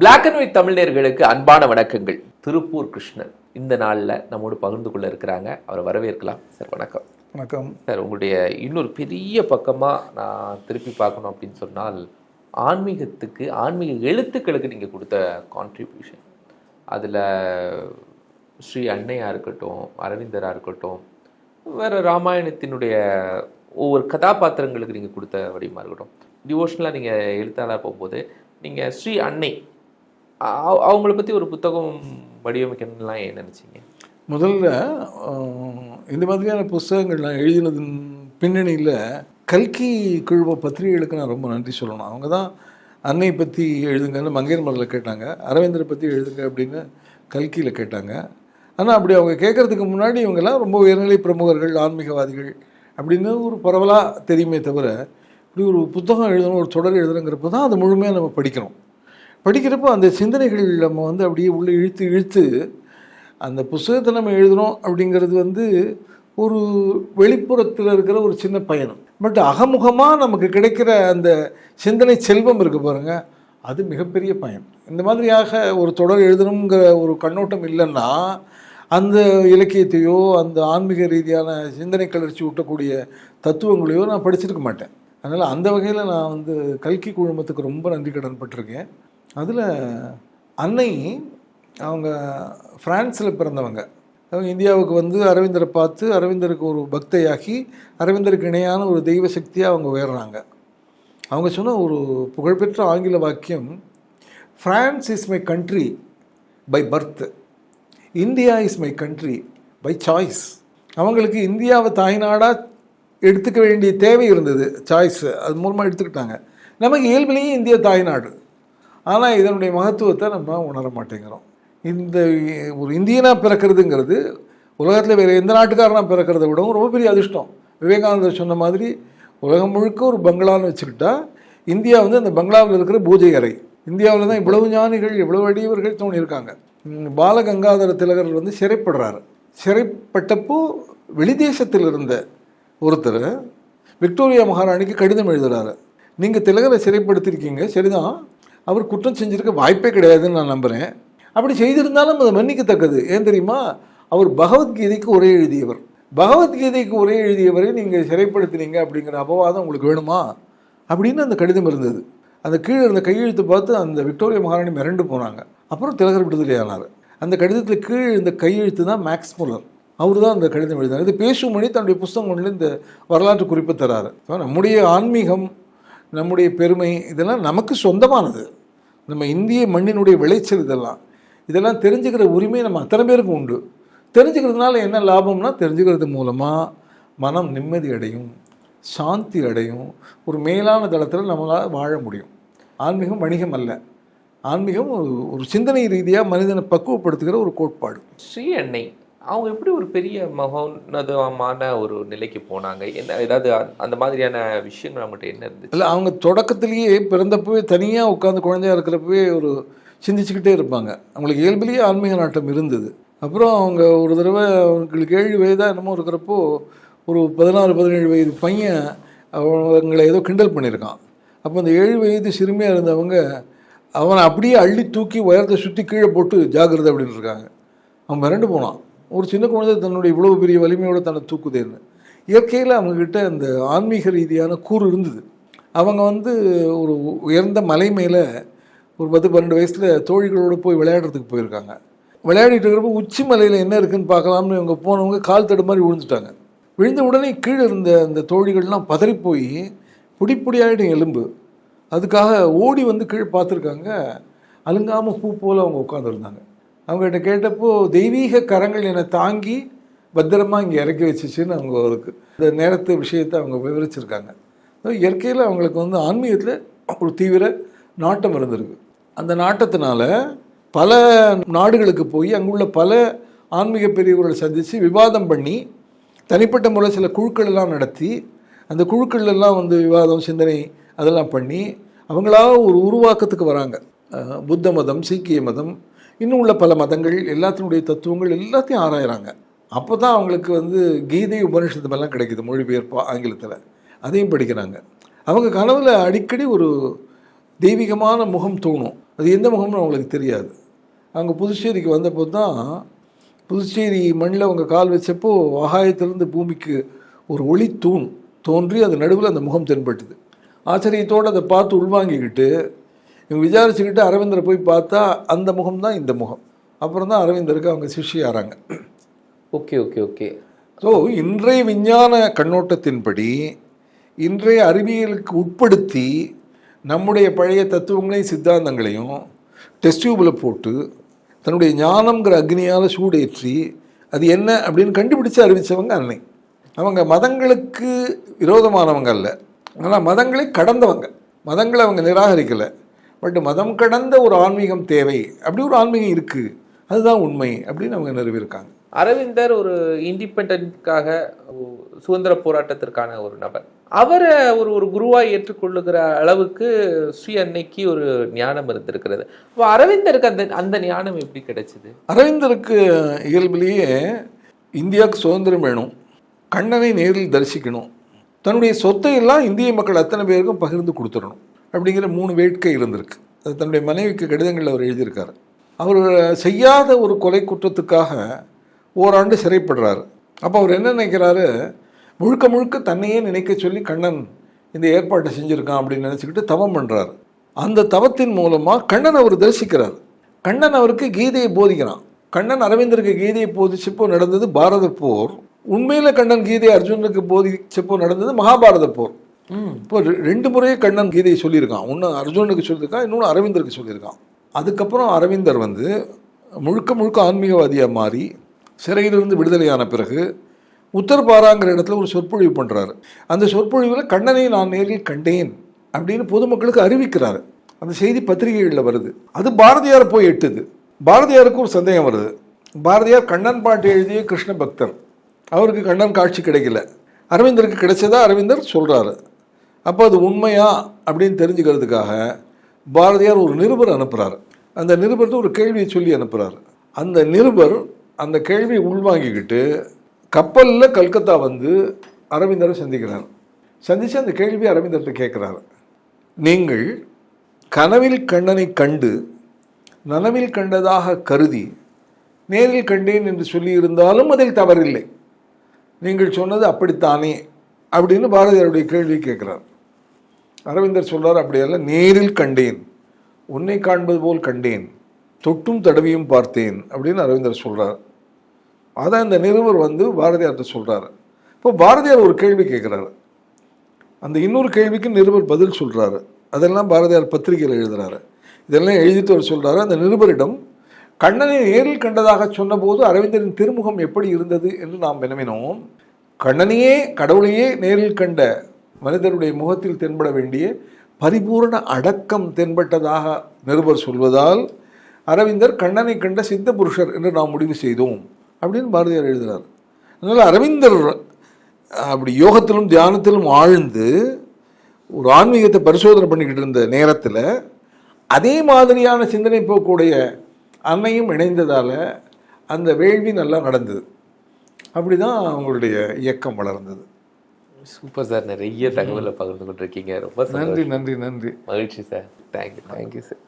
Black and white தமிழர்களுக்கு அன்பான வணக்கங்கள். திருப்பூர் கிருஷ்ணன் இந்த நாளில் நம்மோடு பகிர்ந்து கொள்ள இருக்கிறாங்க. அவரை வரவேற்கலாம். சார் வணக்கம். வணக்கம். சார் உங்களுடைய இன்னொரு பெரிய பக்கமாக நான் திருப்பி பார்க்கணும் அப்படின்னு சொன்னால் ஆன்மீகத்துக்கு ஆன்மீக எழுத்துக்களுக்கு நீங்கள் கொடுத்த கான்ட்ரிபியூஷன் அதில் ஸ்ரீ அன்னையாக இருக்கட்டும் அரவிந்தராக இருக்கட்டும் வேறு ராமாயணத்தினுடைய ஒவ்வொரு கதாபாத்திரங்களுக்கு நீங்கள் கொடுத்த வடிவமாக இருக்கட்டும். டிவோஷனலாக நீங்கள் எழுத்தாளர் போகும்போது நீங்கள் ஸ்ரீ அன்னை அவங்கள பற்றி ஒரு புத்தகம் வடிவமைக்கணும்லாம் ஏன் நினச்சிங்க? முதல்ல இந்த மாதிரியான புஸ்தகங்கள் நான் எழுதினதன் பின்னணியில் கல்கி குழுவ பத்திரிகைகளுக்கு நான் ரொம்ப நன்றி சொல்லணும். அவங்க தான் அன்னை பற்றி எழுதுங்கன்னு மங்கையர் மலரில் கேட்டாங்க. அரவிந்தரை பற்றி எழுதுங்க அப்படின்னு கல்கியில் கேட்டாங்க. ஆனால் அப்படி அவங்க கேட்குறதுக்கு முன்னாடி இவங்கெல்லாம் ரொம்ப உயர்நிலை பிரமுகர்கள் ஆன்மீகவாதிகள் அப்படின்னு ஒரு பரவலாக தெரியுமே தவிர இப்படி ஒரு புத்தகம் எழுதணும் ஒரு தொடர் எழுதணுங்கிறப்ப தான் அது முழுமையாக நம்ம படிக்கிறோம். படிக்கிறப்போ அந்த சிந்தனைகள் நம்ம வந்து அப்படியே உள்ளே இழுத்து இழுத்து அந்த புஸ்தகத்தை நம்ம எழுதுகிறோம் அப்படிங்கிறது வந்து ஒரு வெளிப்புறத்தில் இருக்கிற ஒரு சின்ன பயணம். பட் அகமுகமாக நமக்கு கிடைக்கிற அந்த சிந்தனை செல்வம் இருக்குது பாருங்க அது மிகப்பெரிய பயன். இந்த மாதிரியாக ஒரு தொடர் எழுதணுங்கிற ஒரு கண்ணோட்டம் இல்லைன்னா அந்த இலக்கியத்தையோ அந்த ஆன்மீக ரீதியான சிந்தனை கிளர்ச்சி ஊட்டக்கூடிய தத்துவங்களையோ நான் படிச்சிருக்க மாட்டேன். அதனால் அந்த வகையில் நான் வந்து கல்கி குழுமத்துக்கு ரொம்ப நன்றி கடன் பட்டிருக்கேன். அதில் அன்னை அவங்க ஃப்ரான்ஸில் பிறந்தவங்க. அவங்க இந்தியாவுக்கு வந்து அரவிந்தரை பார்த்து அரவிந்தருக்கு ஒரு பக்தையாகி அரவிந்தருக்கு இணையான ஒரு தெய்வ சக்தியாக அவங்க உயர்றாங்க. அவங்க சொன்ன ஒரு புகழ்பெற்ற ஆங்கில வாக்கியம் France is my country by birth India is my country by choice அவங்களுக்கு இந்தியாவை தாய்நாடாக எடுத்துக்க வேண்டிய தேவை இருந்தது சாய்ஸ் அது மூலமாக எடுத்துக்கிட்டாங்க. நமக்கு இயல்பிலேயே இந்தியா தாய்நாடு. ஆனால் இதனுடைய மகத்துவத்தை நம்ம உணர மாட்டேங்கிறோம். இந்த ஒரு இந்தியனாக பிறக்கிறதுங்கிறது உலகத்தில் வேறு எந்த நாட்டுக்காரனாக பிறக்கிறத விடவும் ரொம்ப பெரிய அதிர்ஷ்டம். விவேகானந்தர் சொன்ன மாதிரி உலகம் முழுக்க ஒரு பங்களான்னு வச்சுக்கிட்டா இந்தியா வந்து அந்த பங்களாவில் இருக்கிற பூஜை அறை. இந்தியாவில் தான் இவ்வளவு ஞானிகள் இவ்வளவு அடியவர்கள் தோணியிருக்காங்க. பாலகங்காதர திலகர் வந்து சிறைப்படுறாரு. சிறைப்பட்டப்போ வெளிதேசத்தில் இருந்த ஒருத்தர் விக்டோரியா மகாராணிக்கு கடிதம் எழுதுகிறாரு நீங்கள் திலகரை சிறைப்படுத்தியிருக்கீங்க சரிதான். அவர் குற்றம் செஞ்சிருக்க வாய்ப்பே கிடையாதுன்னு நான் நம்புகிறேன் அப்படி செய்திருந்தாலும் அது மன்னிக்கத்தக்கது. ஏன் தெரியுமா? அவர் பகவத்கீதைக்கு உரை எழுதியவர். பகவத்கீதைக்கு உரை எழுதியவரை நீங்கள் சிறைப்படுத்தினீங்க அப்படிங்கிற அபவாதம் உங்களுக்கு வேணுமா? அப்படின்னு அந்த கடிதம் இருந்தது. அந்த கீழே இருந்த கையெழுத்து பார்த்து அந்த விக்டோரியா மகாராணி மிரண்டு போனாங்க. அப்புறம் திலகர் விடுதலையானார் அந்த கடிதத்தில் கீழே இருந்த கையெழுத்து தான் மேக்ஸ் முல்லர். அவர் தான் அந்த கடிதம் எழுதினார். இது பேசுமணி தன்னுடைய புஸ்தகம் ஒன்றில் இந்த வரலாற்று குறிப்பு தராரு. நம்முடைய ஆன்மீகம் நம்முடைய பெருமை இதெல்லாம் நமக்கு சொந்தமானது. நம்ம இந்திய மண்ணினுடைய விளைச்சல் இதெல்லாம். இதெல்லாம் தெரிஞ்சுக்கிற உரிமை நம்ம அத்தனை பேருக்கு உண்டு. தெரிஞ்சுக்கிறதுனால என்ன லாபம்னா தெரிஞ்சுக்கிறது மூலமாக மனம் நிம்மதி அடையும் சாந்தி அடையும் ஒரு மேலான தளத்தில் நம்மளால் வாழ முடியும். ஆன்மீகம் வணிகம் அல்ல. ஆன்மீகம் ஒரு ஒரு சிந்தனை ரீதியாக மனிதனை பக்குவப்படுத்துகிற ஒரு கோட்பாடு. ஸ்ரீ எண்ணெய். அவங்க எப்படி ஒரு பெரிய மகோன்னதமான ஒரு நிலைக்கு போனாங்க? என்ன ஏதாவது அந்த- அந்த மாதிரியான விஷயங்கள் அவங்ககிட்ட என்ன இருந்துச்சு? இல்லை அவங்க தொடக்கத்திலேயே பிறந்தப்பவே தனியாக உட்காந்து குழந்தையா இருக்கிறப்பவே ஒரு சிந்திச்சுக்கிட்டே இருப்பாங்க. அவங்களுக்கு இயல்பிலேயே ஆன்மீக நாட்டம் இருந்தது. அப்புறம் அவங்க ஒரு தடவை அவங்களுக்கு ஏழு வயதாக என்னமோ இருக்கிறப்போ ஒரு பதினாறு பதினேழு வயது பையன் அவங்களை ஏதோ கிண்டல் பண்ணியிருக்கான். அப்போ அந்த ஏழு வயது சிறுமியாக இருந்தவங்க அவனை அப்படியே அள்ளி தூக்கி உயரத்தை சுற்றி கீழே போட்டு ஜாக்கிரதை அப்படின்னு இருக்காங்க. அவன் மிரண்டு போனான். ஒரு சின்ன குழந்தை தன்னுடைய இவ்வளவு பெரிய வலிமையோடு தன்னை தூக்குதேன்னு இயற்கையில் அவங்கக்கிட்ட அந்த ஆன்மீக ரீதியான கூறு இருந்தது. அவங்க வந்து ஒரு உயர்ந்த மலை மேலே ஒரு பத்து பன்னெண்டு வயசில் தோழிகளோடு போய் விளையாடுறதுக்கு போயிருக்காங்க. விளையாடிட்டு இருக்கிறப்ப உச்சி மலையில் என்ன இருக்குன்னு பார்க்கலாம்னு இவங்க போனவங்க கால் தடு மாதிரி விழுந்துட்டாங்க. விழுந்த உடனே கீழே இருந்த அந்த தோழிகள்லாம் பதறி போய் எலும்பு. அதுக்காக ஓடி வந்து கீழே பார்த்துருக்காங்க. அலுங்காமல் பூ போல் அவங்க உட்காந்துருந்தாங்க அவங்ககிட்ட கேட்டப்போ தெய்வீக கரங்கள் என்னை தாங்கி பத்திரமா இங்கே இறக்கி வச்சிச்சுன்னு அவங்க அவருக்கு. இந்த நேரத்து விஷயத்தை அவங்க விவரிச்சிருக்காங்க. இயற்கையில் அவங்களுக்கு வந்து ஆன்மீகத்தில் ஒரு தீவிர நாட்டம் இருந்திருக்கு. அந்த நாட்டத்தினால பல நாடுகளுக்கு போய் அங்குள்ள பல ஆன்மீக பெரியவர்களை சந்தித்து விவாதம் பண்ணி தனிப்பட்ட முறை சில குழுக்கள் எல்லாம் நடத்தி அந்த குழுக்கள் எல்லாம் வந்து விவாதம் சிந்தனை அதெல்லாம் பண்ணி அவங்களா ஒரு உருவாக்கத்துக்கு வராங்க. புத்த மதம் சீக்கிய மதம் இன்னும் உள்ள பல மதங்கள் எல்லாத்தினுடைய தத்துவங்கள் எல்லாத்தையும் ஆராயிறாங்க. அப்போ தான் அவங்களுக்கு வந்து கீதை உபனிஷத்து எல்லாம் கிடைக்குது மொழிபெயர்ப்பா ஆங்கிலத்தில். அதையும் படிக்கிறாங்க. அவங்க கனவில் அடிக்கடி ஒரு தெய்வீகமான முகம் தோணும். அது எந்த முகம்னு அவங்களுக்கு தெரியாது. அவங்க புதுச்சேரிக்கு வந்தபோது தான் புதுச்சேரி மண்ணில் அவங்க கால் வச்சப்போ ஆகாயத்திலிருந்து பூமிக்கு ஒரு ஒளி தூண் தோன்றி அது நடுவில் அந்த முகம் தென்பட்டுது. ஆச்சரியத்தோடு அதை பார்த்து உள்வாங்கிக்கிட்டு இவங்க விசாரிச்சுக்கிட்டு அரவிந்தரை போய் பார்த்தா அந்த முகம் தான் இந்த முகம். அப்புறம் தான் அரவிந்தருக்கு அவங்க சிஷ்யாராங்க ஓகே ஓகே ஓகே. ஸோ இன்றைய விஞ்ஞான கண்ணோட்டத்தின்படி இன்றைய அறிவியலுக்கு உட்படுத்தி நம்முடைய பழைய தத்துவங்களையும் சித்தாந்தங்களையும் டெஸ்ட் டியூபில் போட்டு தன்னுடைய ஞானம்ங்கிற அக்னியால் சூடேற்றி அது என்ன அப்படின்னு கண்டுபிடிச்சு அறிவித்தவங்க அன்னை. அவங்க மதங்களுக்கு விரோதமானவங்க அல்ல. ஆனால் மதங்களை கடந்தவங்க. மதங்களை அவங்க நிராகரிக்கலை. பட் மதம் கடந்த ஒரு ஆன்மீகம் தேவை. அப்படி ஒரு ஆன்மீகம் இருக்குது அதுதான் உண்மை அப்படின்னு அவங்க நிறுவியிருக்காங்க அரவிந்தர் ஒரு இண்டிபெண்ட்காக சுதந்திர போராட்டத்திற்கான ஒரு நபர். அவரை ஒரு ஒரு குருவாய் ஏற்றுக்கொள்ளுகிற அளவுக்கு ஸ்ரீ அன்னைக்கு ஒரு ஞானம் இருந்திருக்கிறது. அப்போ அரவிந்தருக்கு அந்த அந்த ஞானம் எப்படி கிடைச்சது? அரவிந்தருக்கு இயல்பிலேயே இந்தியாவுக்கு சுதந்திரம் வேணும். கண்ணனை நேரில் தரிசிக்கணும். தன்னுடைய சொத்தை எல்லாம் இந்திய மக்கள் அத்தனை பேருக்கும் பகிர்ந்து கொடுத்துடணும். அப்படிங்கிற மூணு வேட்கை இருந்திருக்கு. அது தன்னுடைய மனைவிக்கு கடிதங்களில் அவர் எழுதியிருக்காரு. அவர் செய்யாத ஒரு கொலை குற்றத்துக்காக ஓராண்டு சிறைப்படுறாரு. அப்போ அவர் என்ன நினைக்கிறாரு? முழுக்க முழுக்க தன்னையே நினைக்க சொல்லி கண்ணன் இந்த ஏற்பாட்டை செஞ்சுருக்கான் அப்படின்னு நினச்சிக்கிட்டு தவம் பண்ணுறாரு அந்த தவத்தின் மூலமாக கண்ணன் அவர் தரிசிக்கிறார். கண்ணன் அவருக்கு கீதையை போதிக்கிறான். கண்ணன் அரவிந்தருக்கு கீதையை போதிச்சப்போ நடந்தது பாரத போர் உண்மையில் கண்ணன் கீதையை அர்ஜுனனுக்கு போதிச்சப்போ நடந்தது மகாபாரத போர் இப்போ ரெ- ரெண்டு முறையே கண்ணன் கீதையை சொல்லியிருக்கான். ஒன்று அர்ஜுனனுக்கு சொல்லியிருக்கான் இன்னொன்று அரவிந்தருக்கு சொல்லியிருக்கான். அதுக்கப்புறம் அரவிந்தர் வந்து முழுக்க முழுக்க ஆன்மீகவாதியாக மாறி சிறையிலிருந்து விடுதலையான பிறகு உத்தரபாராங்கிற இடத்துல ஒரு சொற்பொழிவு பண்ணுறாரு அந்த சொற்பொழிவில் கண்ணனை நான் நேரில் கண்டேன் அப்படின்னு பொதுமக்களுக்கு அறிவிக்கிறாரு. அந்த செய்தி பத்திரிகைகளில் வருது. அது பாரதியார் போய் எட்டுது. பாரதியாருக்கு ஒரு சந்தேகம் வருது. பாரதியார் கண்ணன் பாட்டு எழுதிய கிருஷ்ண பக்தர் அவருக்கு கண்ணன் காட்சி கிடைக்கல. அரவிந்தருக்கு கிடைச்சதா அரவிந்தர் சொல்கிறாரு அப்போ அது உண்மையா அப்படின்னு தெரிஞ்சுக்கிறதுக்காக பாரதியார் ஒரு நிருபர் அனுப்புகிறார் அந்த நிருபர்கிட்ட ஒரு கேள்வியை சொல்லி அனுப்புகிறார் அந்த நிருபர் அந்த கேள்வியை உள்வாங்கிக்கிட்டு கப்பலில் கல்கத்தா வந்து அரவிந்தரை சந்திக்கிறார். சந்தித்து அந்த கேள்வியை அரவிந்தர்கிட்ட கேட்குறாரு. நீங்கள் கனவில் கண்ணனை கண்டு நனவில் கண்டதாக கருதி நேரில் கண்டேன் என்று சொல்லியிருந்தாலும் அதில் தவறில்லை. நீங்கள் சொன்னது அப்படித்தானே? அப்படின்னு பாரதியாருடைய கேள்வி கேட்குறார். அரவிந்தர் சொல்றார் அப்படியல்ல நேரில் கண்டேன். உன்னை காண்பது போல் கண்டேன். தொட்டும் தடவியும் பார்த்தேன். அப்படின்னு அரவிந்தர் சொல்றார். அதை அந்த நிருபர் வந்து பாரதியார்கிட்ட சொல்றாரு. இப்போ பாரதியார் ஒரு கேள்வி கேட்குறாரு. அந்த இன்னொரு கேள்விக்கு நிருபர் பதில் சொல்றாரு. அதெல்லாம் பாரதியார் பத்திரிகையில் எழுதுறாரு. இதெல்லாம் எழுதிட்டு அவர் சொல்றாரு அந்த நிருபரிடம் கண்ணனை நேரில் கண்டதாக சொன்னபோது அரவிந்தரின் திருமுகம் எப்படி இருந்தது? என்று நாம் வினவினோம். கண்ணனையே கடவுளையே நேரில் கண்ட மனிதருடைய முகத்தில் தென்பட வேண்டிய பரிபூரண அடக்கம் தென்பட்டதாக நிருபர் சொல்வதால் அரவிந்தர் கண்ணனை கண்ட சித்த புருஷர் என்று நாம் முடிவு செய்தோம் அப்படின்னு பாரதியார் எழுதினார் அதனால் அரவிந்தர் அப்படி யோகத்திலும் தியானத்திலும் ஆழ்ந்து ஒரு ஆன்மீகத்தை பரிசோதனை பண்ணிக்கிட்டு இருந்த நேரத்தில் அதே மாதிரியான சிந்தனை போக்குடைய அன்னையும் இணைந்ததால் அந்த வேள்வி நல்லா நடந்தது. அப்படி தான் அவங்களுடைய இயக்கம் வளர்ந்தது. சூப்பர் சார் நிறைய தகவலை பகிர்ந்து கொண்டிருக்கீங்க. ரொம்ப நன்றி நன்றி நன்றி. மகிழ்ச்சி சார் தேங்க்யூ தேங்க்யூ சார்